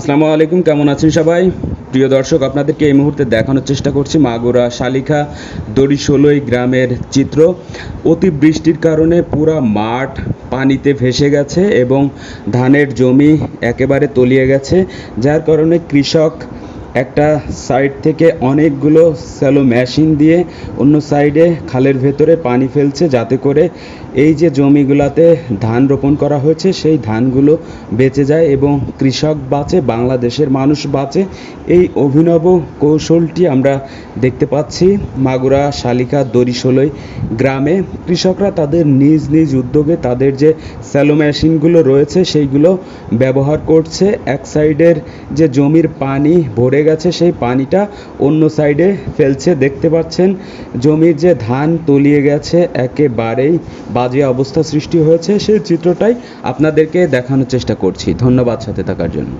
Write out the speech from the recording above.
আসসালামু আলাইকুম, কেমন আছেন সবাই? প্রিয় দর্শক, আপনাদেরকে এই মুহূর্তে দেখানোর চেষ্টা করছি মাগুরা শালিখা দড়িশোলই গ্রামের চিত্র। অতি বৃষ্টির কারণে পুরা মাঠ পানিতে ভেসে গেছে এবং ধানের জমি একেবারে তলিয়ে গেছে, যার কারণে কৃষক একটা সাইড থেকে অনেকগুলো স্যালো মেশিন দিয়ে অন্য সাইডে খালের ভেতরে পানি ফেলছে যাতে করে এই যে জমিগুলাতে ধান রোপণ করা হয়েছে, সেই ধানগুলো বেঁচে যায় এবং কৃষক বাঁচে, বাংলাদেশের মানুষ বাঁচে। এই অভিনব কৌশলটি আমরা দেখতে পাচ্ছি মাগুরা, শালিকা, দড়িশোলই গ্রামে। কৃষকরা তাদের নিজ নিজ উদ্যোগে তাদের যে স্যালো মেশিনগুলো রয়েছে, সেইগুলো ব্যবহার করছে। এক সাইডের যে জমির পানি ভরে গেছে, সেই পানিটা অন্য সাইডে ফেলছে। দেখতে পাচ্ছেন, জমির যে ধান তলিয়ে গেছে, একেবারেই বাজে অবস্থা সৃষ্টি হয়েছে। সেই চিত্রটাই আপনাদেরকে দেখানোর চেষ্টা করছি। ধন্যবাদ সাথে থাকার জন্য।